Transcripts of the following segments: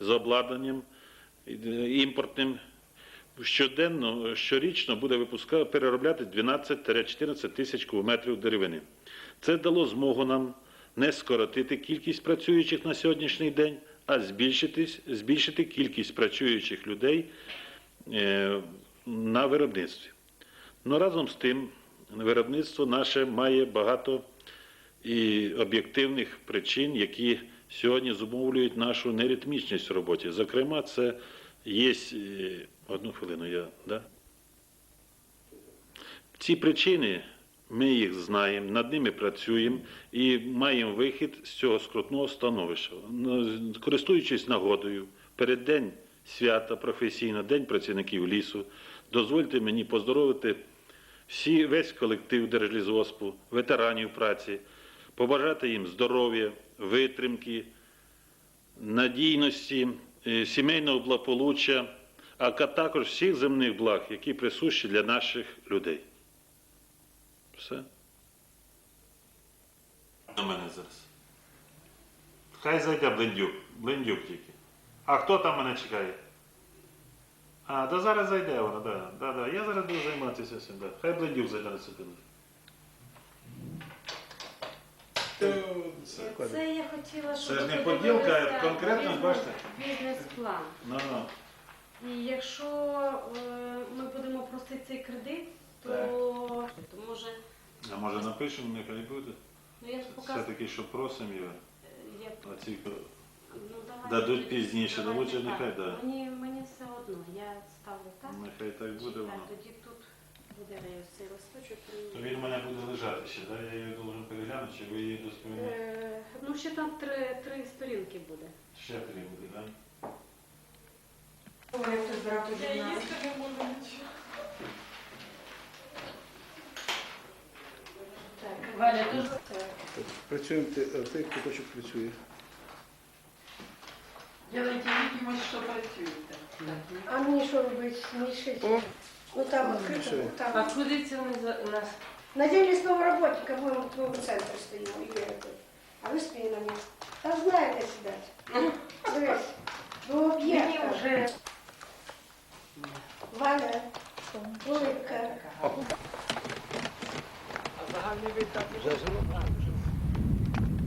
з обладнанням імпортним. Щоденно, щорічно буде випуска, переробляти 12-14 тисяч кубометрів деревини. Це дало змогу нам не скоротити кількість працюючих на сьогоднішній день, а збільшити, кількість працюючих людей е, на виробництві. Ну разом з тим, виробництво наше має багато і об'єктивних причин, які сьогодні зумовлюють нашу неритмічність в роботі. Зокрема, це є е, одну хвилину. Я да? ці причини. Ми їх знаємо, над ними працюємо і маємо вихід з цього скрутного становища. Ну, Користуючись нагодою, перед день свята професійно, День працівників лісу, дозвольте мені поздоровити всі, весь колектив Держлізоспу, ветеранів праці, побажати їм здоров'я, витримки, надійності, е, сімейного благополуччя, а також всіх земних благ, які присущі для наших людей. Все. На мене зараз. Хай зайде Блендюк. Блендюк тільки. А хто там мене чекає? А, да зараз зайде вона, да. Да, да. Я зараз буду займатися цим, да. Хай Блендюк зайде на секунду. Це я хотіла, щоб Це ж не поділка, а конкретно, бізнес- бачите? Бізнес-план. Ну, ну. І якщо е, ми будемо просити цей кредит, то, то може, А може напишемо, нехай буде. ну я ж показую. Все-таки, що просимо його. Я, А ці, ну, Дадуть пізніше, давайте лучше нехай, да. Мені, мені все одно, я ставлю так. нехай так буде Так, воно. тоді тут буде цей листочок. То він у мене буде лежати ще, да? я її должен переглянути, чи ви її досповіли? Е, ну, ще там три, три сторінки буде. Ще три буде, так? Да? Як хтось брав тоді на Так, Валя, дуже Працюємо ти- а той куточок працює. Делайте видимость, що працюєте. А мені що робити? О. Ну там відкрито, Мішає. там. А куди це ми за- нас? На день лісного работника будемо в твоєму центрі стоїмо, Юрій Анатолійович. А ви спинами. Та знаєте сідати. Дивись, до Мені об'єкта. вже Валя, Улипка. А загальний вид так вже зроблений.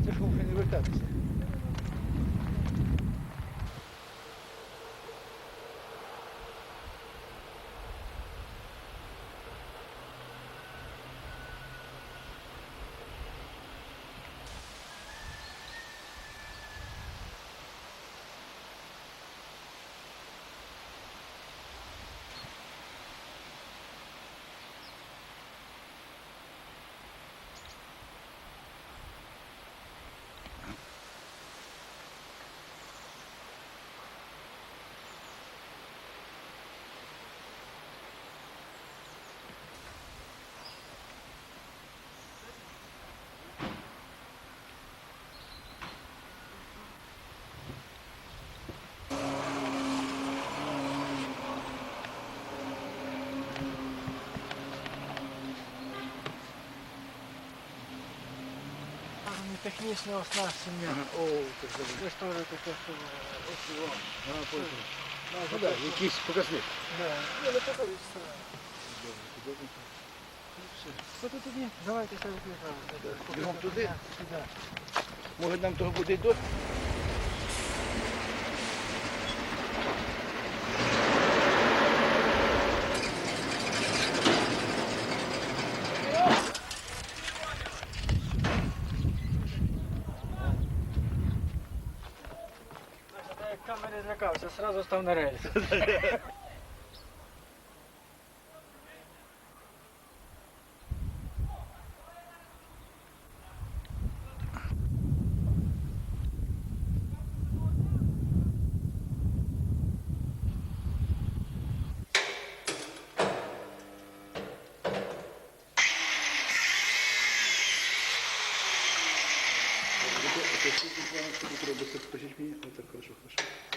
Це ж вже не вертатися. Технічне оснащення. Це ж теж таке, що потім. Ну так, якийсь показник. Не покажуся. Що тут тоді? Давайте ще викликаємо. Бігом туди? Може нам того буде й досить? Злякався, одразу став на рельс. Так, хорошо, хорошо.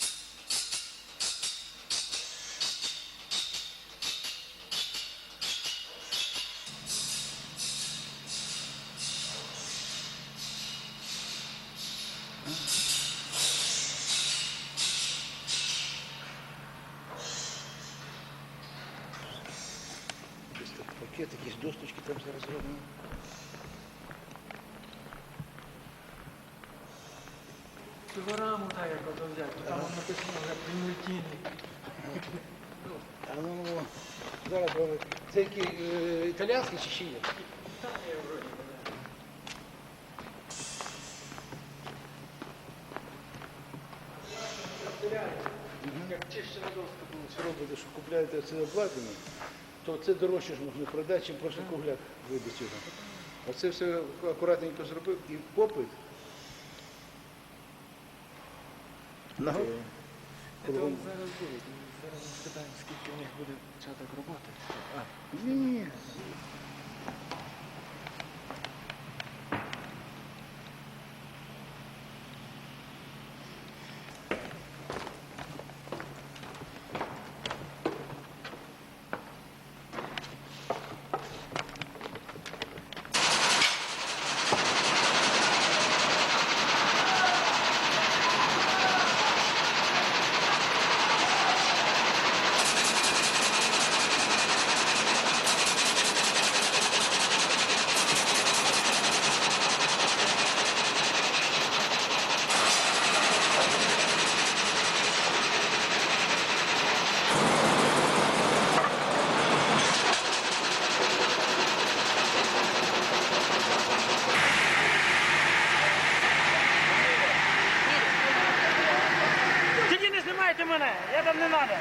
конфет, якісь досточки там зараз зроблені. Цього раму так як взяти, там написано вже примультійний. А ну, ну зараз говорю, це які е, італійські чи ще є? Як чище на доступ, що робите, що купляєте? то це дорожче ж можна продати, чим просто кугляк вибити його. А це все акуратненько зробив і попит. На... Це он зараз буде. Зараз спитаємо, скільки у них буде початок роботи. Ні. мене, я там не треба.